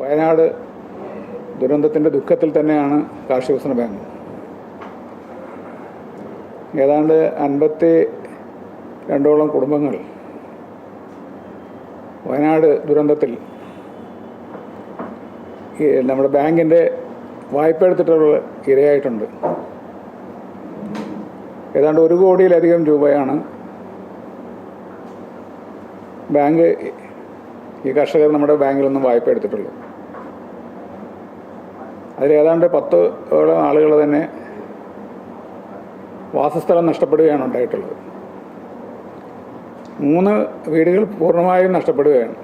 വയനാട് ദുരന്തത്തിന്റെ ദുഃഖത്തിൽ തന്നെയാണ് കാർഷിക വികസന ബാങ്ക്. ഏതാണ്ട് അൻപത്തി രണ്ടോളം കുടുംബങ്ങൾ വയനാട് ദുരന്തത്തിൽ ഈ നമ്മുടെ ബാങ്കിന്റെ വായ്പ എടുത്തിട്ടുള്ള ഇരയായിട്ടുണ്ട്. ഏതാണ്ട് ഒരു കോടിയിലധികം രൂപയാണ് ബാങ്ക് ഈ കർഷകർ നമ്മുടെ ബാങ്കിൽ നിന്നും വായ്പ എടുത്തിട്ടുള്ളൂ അതിൽ ഏതാണ്ട് പത്ത് ഓളം ആളുകൾ തന്നെ വാസസ്ഥലം നഷ്ടപ്പെടുകയാണ് ഉണ്ടായിട്ടുള്ളത്. മൂന്ന് വീടുകൾ പൂർണമായും നഷ്ടപ്പെടുകയാണ്.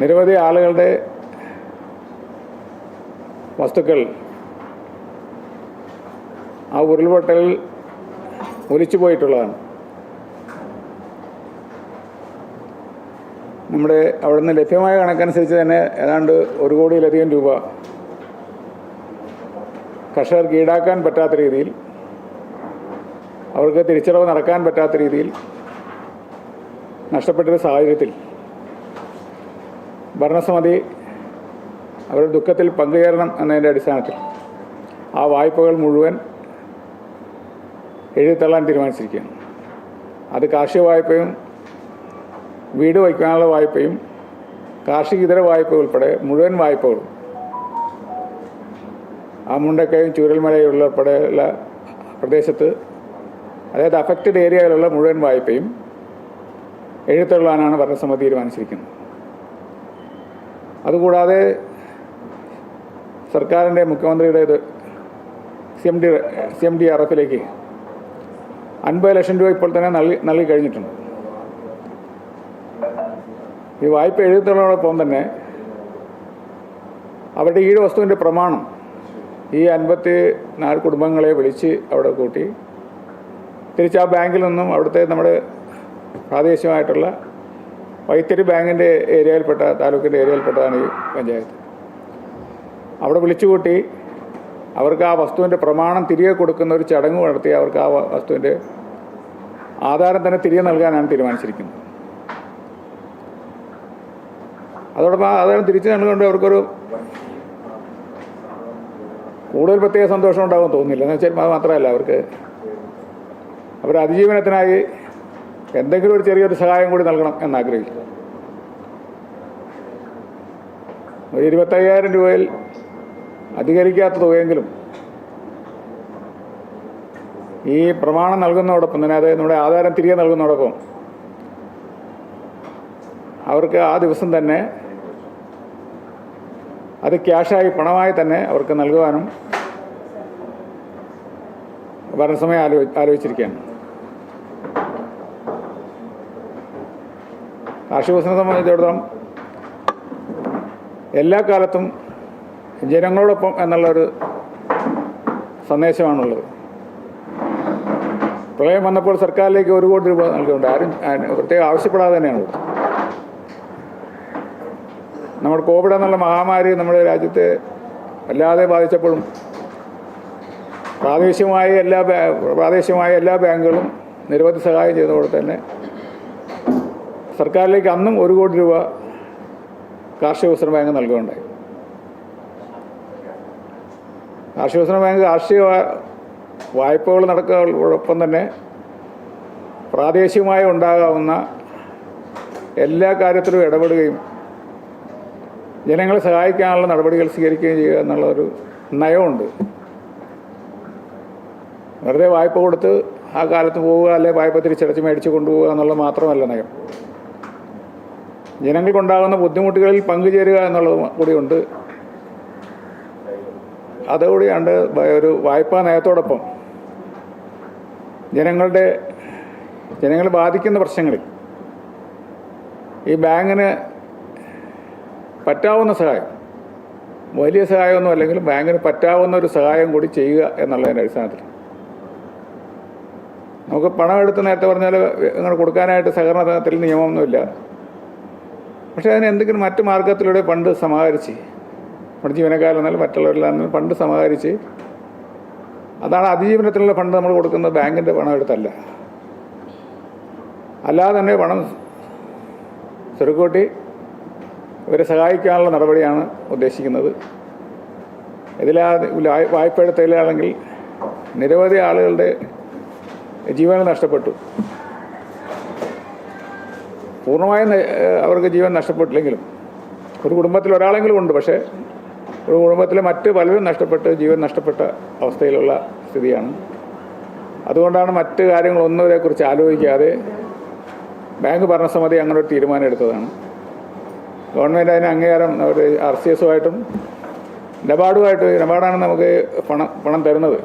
നിരവധി ആളുകളുടെ വസ്തുക്കൾ ആ ഉരുൾപൊട്ടലിൽ ഒലിച്ചു പോയിട്ടുള്ളതാണ് നമ്മുടെ അവിടുന്ന് ലഭ്യമായ കണക്കനുസരിച്ച് തന്നെ ഏതാണ്ട് ഒരു കോടിയിലധികം രൂപ കർഷകർക്ക് ഈടാക്കാൻ പറ്റാത്ത രീതിയിൽ അവർക്ക് തിരിച്ചടവ് നടക്കാൻ പറ്റാത്ത രീതിയിൽ നഷ്ടപ്പെട്ടൊരു സാഹചര്യത്തിൽ ഭരണസമിതി അവരുടെ ദുഃഖത്തിൽ പങ്കുചേരണം എന്നതിന്റെ അടിസ്ഥാനത്തിൽ ആ വായ്പകൾ മുഴുവൻ എഴുതിത്തള്ളാൻ തീരുമാനിച്ചിരിക്കുകയാണ്. അത് കാർഷിക വായ്പയും വീട് വയ്ക്കാനുള്ള വായ്പയും കാർഷിക ഇതര വായ്പ ഉൾപ്പെടെ മുഴുവൻ വായ്പകളും ആ മുണ്ടക്കയും ചൂരൽമലയുള്ള ഉൾപ്പെടെയുള്ള പ്രദേശത്ത് അതായത് അഫക്റ്റഡ് ഏരിയയിലുള്ള മുഴുവൻ വായ്പയും എഴുത്തള്ളാനാണ് ഭരണസമിതി തീരുമാനിച്ചിരിക്കുന്നത്. അതുകൂടാതെ സർക്കാരിന്റെ മുഖ്യമന്ത്രിയുടെ C M D C M D R എഫിലേക്ക് അൻപത് ലക്ഷം രൂപ ഇപ്പോൾ തന്നെ നൽകി നൽകി കഴിഞ്ഞിട്ടുണ്ട്. ഈ വായ്പ എഴുതുന്നതോടൊപ്പം തന്നെ. അവരുടെ ഈട് വസ്തുവിന്റെ പ്രമാണം ഈ അൻപത്തി നാല് കുടുംബങ്ങളെ വിളിച്ച് അവിടെ കൂട്ടി. തിരിച്ച് ആ ബാങ്കിൽ നിന്നും അവിടുത്തെ നമ്മുടെ പ്രാദേശികമായിട്ടുള്ള വൈത്തിരി ബാങ്കിന്റെ ഏരിയയിൽപ്പെട്ട താലൂക്കിന്റെ ഏരിയയിൽപ്പെട്ടതാണ് ഈ പഞ്ചായത്ത്. അവിടെ വിളിച്ചു കൂട്ടി അവർക്ക് ആ വസ്തുവിന്റെ പ്രമാണം തിരികെ കൊടുക്കുന്ന ഒരു ചടങ്ങ് നടത്തി അവർക്ക് ആ വസ്തുവിന്റെ ആധാരം തന്നെ തിരികെ നൽകാനാണ് തീരുമാനിച്ചിരിക്കുന്നത്. അതോടൊപ്പം ആധാരം തിരിച്ചു നൽകുകൊണ്ട് അവർക്കൊരു കൂടുതൽ പ്രത്യേക സന്തോഷം ഉണ്ടാകും തോന്നുന്നില്ല. എന്ന് വെച്ചാൽ അത് മാത്രമല്ല അവർക്ക് അവർ അതിജീവനത്തിനായി എന്തെങ്കിലും ഒരു ചെറിയൊരു സഹായം കൂടി നൽകണം എന്നാഗ്രഹിക്കും ഒരു ഇരുപത്തയ്യായിരം രൂപയിൽ അധികരിക്കാത്ത തുകയെങ്കിലും ഈ പ്രമാണം നൽകുന്നതോടൊപ്പം തന്നെ അതായത് നമ്മുടെ ആധാരം തിരികെ നൽകുന്നതോടൊപ്പം അവർക്ക് ആ ദിവസം തന്നെ അത് ക്യാഷായി പണമായി തന്നെ അവർക്ക് നൽകുവാനും ഭരണസമയം ആലോ ആലോചിച്ചിരിക്കുകയാണ്. കാർഷിക വികസനം സംബന്ധിച്ചിടത്തോളം എല്ലാ കാലത്തും ജനങ്ങളോടൊപ്പം എന്നുള്ളൊരു സന്ദേശമാണുള്ളത്. പ്രളയം വന്നപ്പോൾ സർക്കാരിലേക്ക് ഒരു കോടി രൂപ നൽകുന്നുണ്ട് ആരും പ്രത്യേകം ആവശ്യപ്പെടാതെ തന്നെയാണ് കൊടുത്തത്. നമ്മുടെ കോവിഡ് എന്നുള്ള മഹാമാരി നമ്മുടെ രാജ്യത്തെ വല്ലാതെ ബാധിച്ചപ്പോഴും പ്രാദേശികമായ എല്ലാ പ്രാദേശികമായ എല്ലാ ബാങ്കുകളും നിരവധി സഹായം ചെയ്തതോടെ തന്നെ സർക്കാരിലേക്ക് അന്നും ഒരു കോടി രൂപ കാർഷിക വികസന ബാങ്ക് നൽകുകയുണ്ടായി. കാർഷിക വികസന ബാങ്ക് കാർഷിക വായ്പകൾ നടക്കുന്നതോടൊപ്പം തന്നെ പ്രാദേശികമായി ഉണ്ടാകാവുന്ന എല്ലാ കാര്യത്തിലും ഇടപെടുകയും ജനങ്ങളെ സഹായിക്കാനുള്ള നടപടികൾ സ്വീകരിക്കുകയും ചെയ്യുക എന്നുള്ളൊരു നയമുണ്ട് വെറുതെ വായ്പ കൊടുത്ത് ആ കാലത്ത് പോവുക അല്ലെ വായ്പ തിരിച്ചടച്ച് മേടിച്ച് കൊണ്ടുപോവുക എന്നുള്ളത് മാത്രമല്ല നയം. ജനങ്ങൾക്കുണ്ടാകുന്ന ബുദ്ധിമുട്ടുകളിൽ പങ്കുചേരുക എന്നുള്ളത് കൂടിയുണ്ട്. അതുകൂടിയാണ്ട് ഒരു വായ്പാ നയത്തോടൊപ്പം ജനങ്ങളുടെ ജനങ്ങളെ ബാധിക്കുന്ന പ്രശ്നങ്ങളിൽ ഈ ബാങ്കിന് പറ്റാവുന്ന സഹായം. വലിയ സഹായമൊന്നും അല്ലെങ്കിലും ബാങ്കിന് പറ്റാവുന്ന ഒരു സഹായം കൂടി ചെയ്യുക എന്നുള്ളതിന്റെ അടിസ്ഥാനത്തിൽ. നമുക്ക് പണം എടുത്ത് നേരത്തെ പറഞ്ഞാൽ ഇങ്ങനെ കൊടുക്കാനായിട്ട് സഹകരണ സഹകരണത്തിൽ നിയമമൊന്നുമില്ല. പക്ഷേ അതിന് എന്തെങ്കിലും മറ്റു മാർഗത്തിലൂടെ പണ്ട് സമാഹരിച്ച് നമ്മുടെ ജീവനക്കാരിൽ നിന്നാലും പണ്ട് സമാഹരിച്ച് അതാണ് അതിജീവനത്തിനുള്ള ഫണ്ട് നമ്മൾ കൊടുക്കുന്നത് ബാങ്കിന്റെ പണം എടുത്തല്ല. അല്ലാതെ തന്നെ പണം സ്വരുക്കൂട്ടി ഇവരെ സഹായിക്കാനുള്ള നടപടിയാണ് ഉദ്ദേശിക്കുന്നത്. ഇതിലാ വായ്പ എടുത്തതിലാണെങ്കിൽ നിരവധി ആളുകളുടെ ജീവൻ നഷ്ടപ്പെട്ടു. പൂർണമായും അവർക്ക് ജീവൻ നഷ്ടപ്പെട്ടില്ലെങ്കിലും ഒരു കുടുംബത്തിൽ ഒരാളെങ്കിലും ഉണ്ട് പക്ഷേ ഒരു കുടുംബത്തിലെ മറ്റ് പലരും നഷ്ടപ്പെട്ട് ജീവൻ നഷ്ടപ്പെട്ട അവസ്ഥയിലുള്ള സ്ഥിതിയാണ്. അതുകൊണ്ടാണ് മറ്റ് കാര്യങ്ങളൊന്നും ഇതേക്കുറിച്ച് ആലോചിക്കാതെ ബാങ്ക് ഭരണസമിതി അങ്ങനെ ഒരു തീരുമാനം എടുത്തതാണ്. ഗവൺമെന്റ് അതിന് അംഗീകാരം ഒരു ആർ സി എസുമായിട്ടും നബാർഡുമായിട്ട് നബാർഡാണ് നമുക്ക് പണം പണം തരുന്നത്.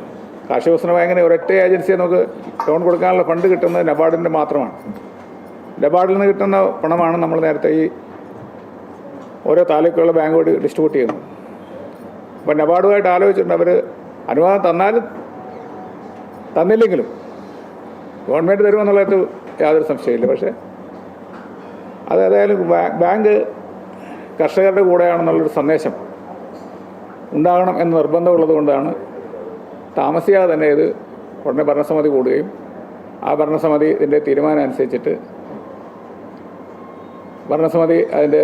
കാർഷിക വികസന ബാങ്കിന് ഒരൊറ്റ ഏജൻസിയെ നമുക്ക് ലോൺ കൊടുക്കാനുള്ള ഫണ്ട് കിട്ടുന്നത് നബാർഡിന്റെ മാത്രമാണ്. നബാർഡിൽ നിന്ന് കിട്ടുന്ന പണമാണ് നമ്മൾ നേരത്തെ ഈ ഓരോ താലൂക്കുള്ള ബാങ്കോട് ഡിസ്ട്രിബ്യൂട്ട് ചെയ്യുന്നത്. അപ്പോൾ നബാർഡുമായിട്ട് ആലോചിച്ചിട്ടുണ്ട് അവർ അനുവാദം തന്നാലും തന്നില്ലെങ്കിലും ഗവൺമെന്റ് തരുമെന്നുള്ളത് യാതൊരു സംശയമില്ല പക്ഷേ അത് ബാങ്ക് കർഷകരുടെ കൂടെയാണെന്നുള്ളൊരു സന്ദേശം ഉണ്ടാകണം എന്ന് നിർബന്ധമുള്ളത് കൊണ്ടാണ് താമസിയാതെ തന്നെ ഇത് ഉടനെ ഭരണസമിതി കൂടുകയും ആ ഭരണസമിതി ഇതിന്റെ തീരുമാനം അനുസരിച്ചിട്ട് ഭരണസമിതി അതിന്റെ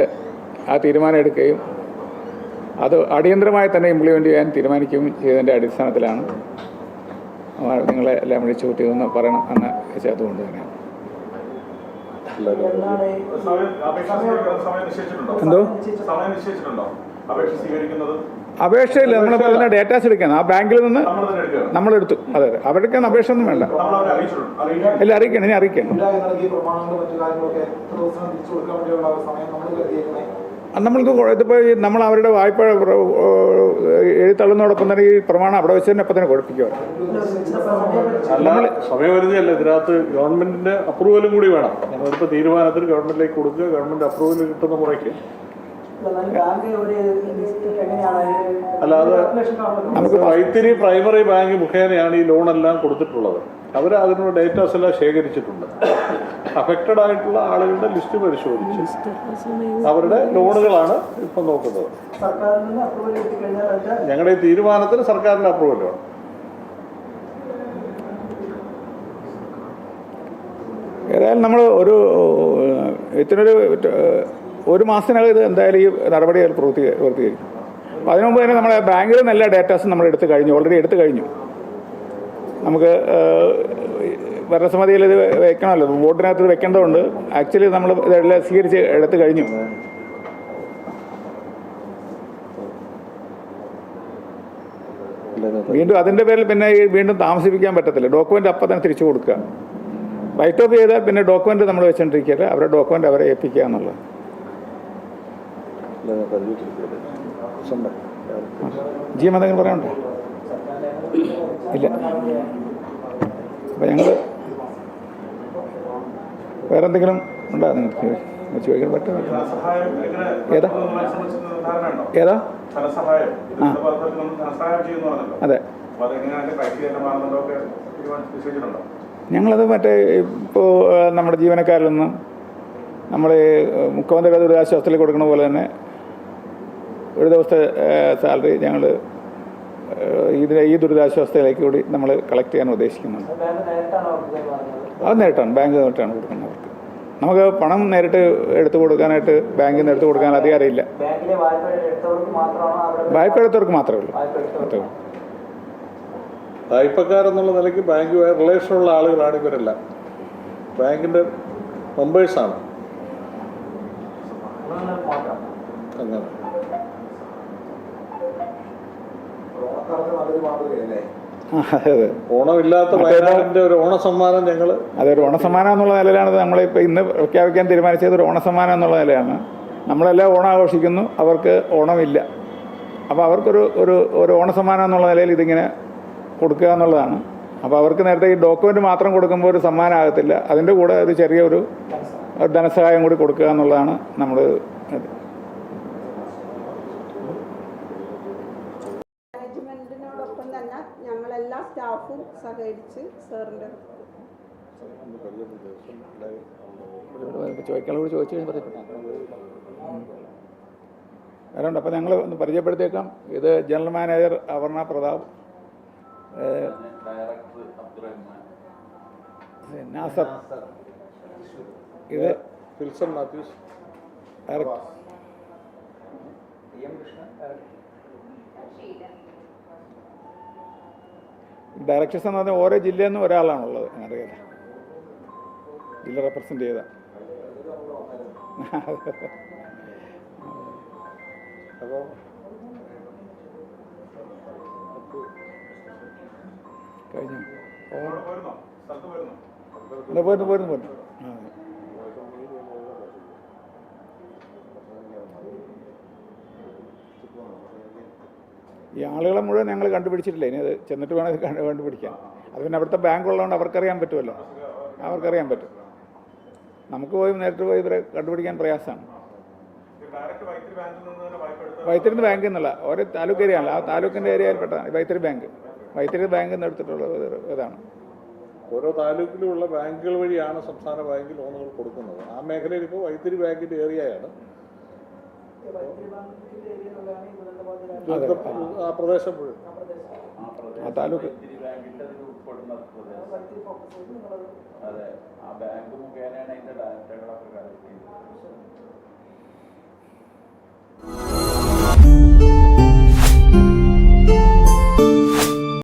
ആ തീരുമാനം എടുക്കുകയും അത് അടിയന്തരമായി തന്നെ ഇംപ്ലിമെന്റ് ചെയ്യാൻ തീരുമാനിക്കുകയും ചെയ്തതിന്റെ അടിസ്ഥാനത്തിലാണ് നിങ്ങളെ എല്ലാം വിളിച്ചു കൂട്ടിയതെന്ന് പറയണം എന്ന് വെച്ചതുകൊണ്ട് തന്നെയാണ്. എന്തോ? അപേക്ഷയില്ല നമ്മളിപ്പോൾ അതിന്റെ ഡേറ്റാസ് എടുക്കണം ആ ബാങ്കിൽ നിന്ന് നമ്മൾ തന്നെ എടുക്കുകയാണ്. നമ്മളെടുത്തു അതെ അതെ. അവർക്ക് അപേക്ഷ ഒന്നും വേണ്ട. നമ്മൾ അവരെ അറിയിച്ചിട്ടുണ്ട്. അറിയിക്കാൻ ഇല്ല അറിയിക്കണം ഇനി അറിയിക്കണം. നമ്മൾക്ക് ഇതിപ്പോൾ നമ്മൾ അവരുടെ വായ്പ എഴുത്തള്ളുന്നതോടൊപ്പം തന്നെ ഈ പ്രമാണം അവിടെ വെച്ച് തന്നെ അപ്പം തന്നെ കൊടുപ്പിക്കുക സമയപരിധിയല്ല ഇതിനകത്ത് ഗവൺമെന്റിന്റെ അപ്രൂവലും കൂടി വേണം. ഞങ്ങളിപ്പോ തീരുമാനത്തിൽ ഗവൺമെന്റിലേക്ക് കൊടുക്കുക. ഗവൺമെന്റ് അപ്രൂവൽ കിട്ടുന്ന മുറയ്ക്ക്. അല്ലാതെ നമുക്ക് വൈത്തിരി പ്രൈമറി ബാങ്ക് മുഖേനയാണ് ഈ ലോണെല്ലാം എല്ലാം കൊടുത്തിട്ടുള്ളത്. അവർ അതിനുള്ള ഡേറ്റാസ് എല്ലാം ശേഖരിച്ചിട്ടുണ്ട്. അഫക്റ്റഡ് ആയിട്ടുള്ള ആളുകളുടെ ലിസ്റ്റ് പരിശോധിച്ച് അവരുടെ ലോണുകളാണ് ഇപ്പം നോക്കുന്നത്. ഞങ്ങളുടെ ഈ തീരുമാനത്തിന് സർക്കാരിന്റെ അപ്രൂവൽ വേണം. ഏതായാലും നമ്മൾ ഒരു ഇതിനൊരു ഏഹ്, ഒരു മാസത്തിനകം ഇത് എന്തായാലും ഈ നടപടി പ്രവൃത്തി പ്രവർത്തികരിക്കും അപ്പം അതിനു മുമ്പ് തന്നെ നമ്മുടെ ബാങ്കിൽ നിന്ന് എല്ലാ ഡേറ്റാസും നമ്മൾ എടുത്തു കഴിഞ്ഞു. ഓൾറെഡി എടുത്തു കഴിഞ്ഞു. നമുക്ക് ഭരണസമിതിയിൽ ഇത് വെക്കണമല്ലോ. ബോർഡിനകത്ത് വെക്കേണ്ടതുണ്ട്. ആക്ച്വലി നമ്മൾ ഇതെല്ലാം സ്വീകരിച്ച് എടുത്തു കഴിഞ്ഞു. വീണ്ടും അതിന്റെ പേരിൽ പിന്നെ വീണ്ടും താമസിപ്പിക്കാൻ പറ്റത്തില്ല. ഡോക്യുമെന്റ് അപ്പം തന്നെ തിരിച്ചു കൊടുക്കുക. റൈറ്റ് ഓഫ് ചെയ്താൽ പിന്നെ ഡോക്യുമെന്റ് നമ്മൾ വെച്ചുകൊണ്ടിരിക്കില്ല അവരുടെ ഡോക്യുമെന്റ് അവരെ ഏൽപ്പിക്കുക എന്നുള്ളത്. ജി എന്തെങ്കിലും പറയാനുണ്ടോ? ഇല്ല. അപ്പം ഞങ്ങൾ വേറെ എന്തെങ്കിലും ഉണ്ടോ നിങ്ങൾക്ക് ചോദിക്കാൻ പറ്റുമോ ഏതാ? ഏതാ? അതെ. ഞങ്ങളത് മറ്റേ ഇപ്പോൾ നമ്മുടെ ജീവനക്കാരിൽ നിന്ന് നമ്മൾ മുഖ്യമന്ത്രിയുടെ ദുരിതാശ്വാസത്തിൽ കൊടുക്കുന്ന പോലെ തന്നെ ഒരു ദിവസത്തെ സാലറി ഞങ്ങൾ ഇതിന് ഈ ദുരിതാശ്വാസത്തിലേക്ക് കൂടി നമ്മൾ കളക്ട് ചെയ്യാൻ ഉദ്ദേശിക്കുന്നുണ്ട്. അത് നേരിട്ടാണ്. ബാങ്ക് നേരിട്ടാണ് കൊടുക്കുന്നത്. നമുക്ക് പണം നേരിട്ട് എടുത്തു കൊടുക്കാനായിട്ട് ബാങ്കിൽ നിന്ന് എടുത്തു കൊടുക്കാൻ അധികാരമില്ല ബാങ്കിലെ വായ്പ എടുത്തവർക്ക് മാത്രമാണോ അവിടെ വായ്പ എടുത്തവർക്ക് മാത്രമേ ഉള്ളൂ. വായ്പക്കാരെന്നുള്ള നിലയ്ക്ക് ബാങ്കുമായി റിലേഷനുള്ള ആളുകളാണ് ഇവരെല്ലാം. ബാങ്കിന്റെ മെമ്പേഴ്സാണ് അങ്ങനെ. ഓണമില്ലാത്ത വയനാടിന്റെ ഒരു ഓണസമ്മാനം ഞങ്ങൾ അതൊരു ഓണസമ്മാനം എന്നുള്ള നിലയിലാണ് നമ്മൾ ഇപ്പോൾ ഇന്ന് പ്രഖ്യാപിക്കാൻ തീരുമാനിച്ചത് ഒരു ഓണസമ്മാനം എന്നുള്ള നിലയാണ് നമ്മളെല്ലാം ഓണം ആഘോഷിക്കുന്നു അവർക്ക് ഓണമില്ല. അപ്പോൾ അവർക്കൊരു ഒരു ഒരു ഓണസമ്മാനം എന്നുള്ള നിലയിൽ ഇതിങ്ങനെ കൊടുക്കുക എന്നുള്ളതാണ്. അപ്പോൾ അവർക്ക് നേരത്തെ ഈ ഡോക്യുമെന്റ് മാത്രം കൊടുക്കുമ്പോൾ ഒരു സമ്മാനം ആകത്തില്ല. അതിന്റെ കൂടെ ഒരു ചെറിയൊരു ധനസഹായം കൂടി കൊടുക്കുക എന്നുള്ളതാണ് നമ്മൾ തന്നെ ഞങ്ങളെല്ലാ സ്റ്റാഫും സഹകരിച്ച് സാറിന്റെ അപ്പം ചോദിച്ചു അപ്പോൾ ഞങ്ങൾ ഒന്ന് പരിചയപ്പെടുത്തിയേക്കാം. ഇത് ജനറൽ മാനേജർ അപർണ പ്രതാപ്. നാസർ. ഇത് ഫിൽസൺ മാത്യൂസ്. ഡയറക്ടർ ഡയറക്ടേഴ്സ് എന്ന് പറഞ്ഞാൽ ഓരോ ജില്ലയിൽ നിന്നും ഒരാളാണുള്ളത് അറിയാതെ ജില്ല റെപ്രസെന്റ് ചെയ്ത. അപ്പോൾ കഴിഞ്ഞു? പോയിരുന്നു പോയിരുന്നോ സ്ഥലത്ത് പോയിരുന്നോ എന്താ പോയിരുന്നു പോയിരുന്നു പോയിരുന്നു ആ അതെ. ഈ ആളുകളെ മുഴുവൻ ഞങ്ങൾ കണ്ടുപിടിച്ചിട്ടില്ല. ഇനി അത് ചെന്നിട്ട് വേണം കണ്ടുപിടിക്കാൻ. അത് പിന്നെ അവിടുത്തെ ബാങ്ക് ഉള്ളതുകൊണ്ട് അവർക്കറിയാൻ പറ്റുമല്ലോ. അവർക്കറിയാൻ പറ്റും. നമുക്ക് പോയി നേരിട്ട് പോയി ഇവരെ കണ്ടുപിടിക്കാൻ പ്രയാസമാണ്. വൈത്തിരി ബാങ്കിൽ നിന്നുള്ള ഓരോ താലൂക്ക് ഏരിയ ആ താലൂക്കിന്റെ ഏരിയയിൽപ്പെട്ടതാണ് വൈത്തിരി ബാങ്ക് വൈത്തിരി ബാങ്കിൽ നിന്ന് എടുത്തിട്ടുള്ള ഇതാണ്. ഓരോ താലൂക്കിലുമുള്ള ബാങ്കുകൾ വഴിയാണ് സംസ്ഥാന ബാങ്കിൽ ലോണുകൾ കൊടുക്കുന്നത്. ആ മേഖലയിൽ ഇപ്പോൾ വൈത്തിരി ബാങ്കിന്റെ ഏരിയയാണ് ആ പ്രദേശം മുഴുവൻ. ആ താലൂക്ക്. അതെ. ആ ബാങ്ക് മുഖേനയാണ് അതിന്റെ ഡാറ്റകളൊക്കെ കളക്ട് ചെയ്യുന്നത്.